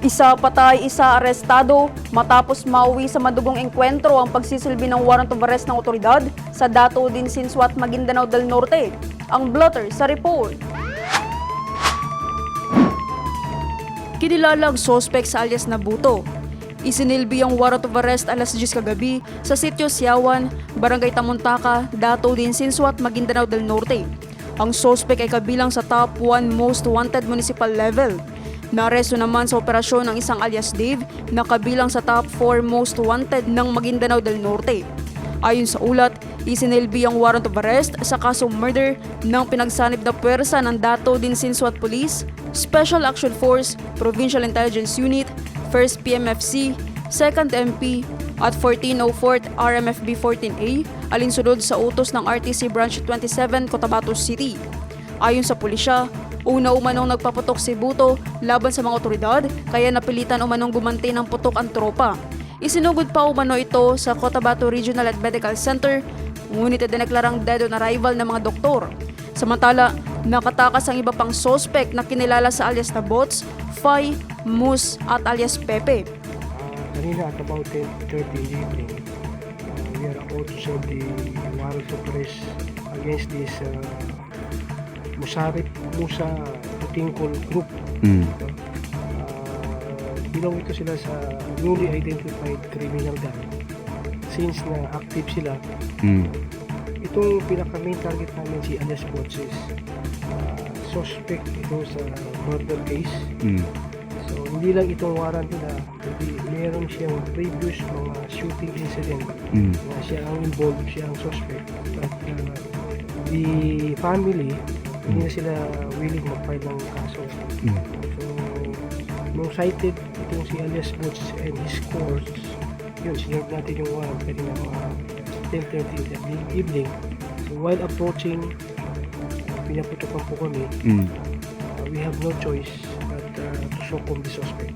Isa patay, isa arestado matapos mauwi sa madugong engkwentro ang pagsisilbi ng warrant of arrest ng otoridad sa Dato din Sinswat, Maguindanao del Norte. Ang blotter sa report. Kinilalang sospek sa alias Nabuto. Isinilbi ang warrant of arrest alas 10 kagabi sa sitio Siawan, Barangay Tamuntaka, Dato din Sinswat, Maguindanao del Norte. Ang sospek ay kabilang sa top 1 most wanted municipal level. Naresto naman sa operasyon ng isang alias Dave na kabilang sa top 4 most wanted ng Maguindanao del Norte. Ayon sa ulat, isinilbi ang warrant of arrest sa kasong murder ng pinagsanib na puwersa ng Dato din Sinswat Police, Special Action Force, Provincial Intelligence Unit, 1st PMFC, 2nd MP, at 1404th RMFB 14A alinsunod sa utos ng RTC Branch 27 Cotabato City. Ayon sa pulisya, una umanong nagpaputok si Buto laban sa mga otoridad kaya napilitan umanong gumanti ng putok ang tropa. Isinugod pa umano ito sa Cotabato Regional and Medical Center ngunit idineklarang dead on arrival ng mga doktor. Samantala, nakatakas ang iba pang sospek na kinilala sa alias na Bots, Fai, Mus at alias Pepe. Kanina at about 10.30 in the evening, uh, we are to serve the warrant of arrest against this uh, Musarip Musa Tingkol group. Mm. Uh, bilang ito sila sa newly identified criminal gang. Since na active sila, Mm. itong pinaka main target namin si alias Botses. Uh, suspect ito sa murder case. Mm. So, hindi lang itong warrant nila, kundi meron siyang previous mga shooting incident Mm. na siya ang involved, siya ang suspect. But uh, the family, hindi na sila willing mag-file ng kaso. Mm. So, nung cited itong si alias Boots and his courts, yun, sinurb natin yung warrant kanina mga 10.30 in the evening. So, while approaching, pinaputokan po kami, Mm. uh, we have no choice but uh, to succumb the suspect.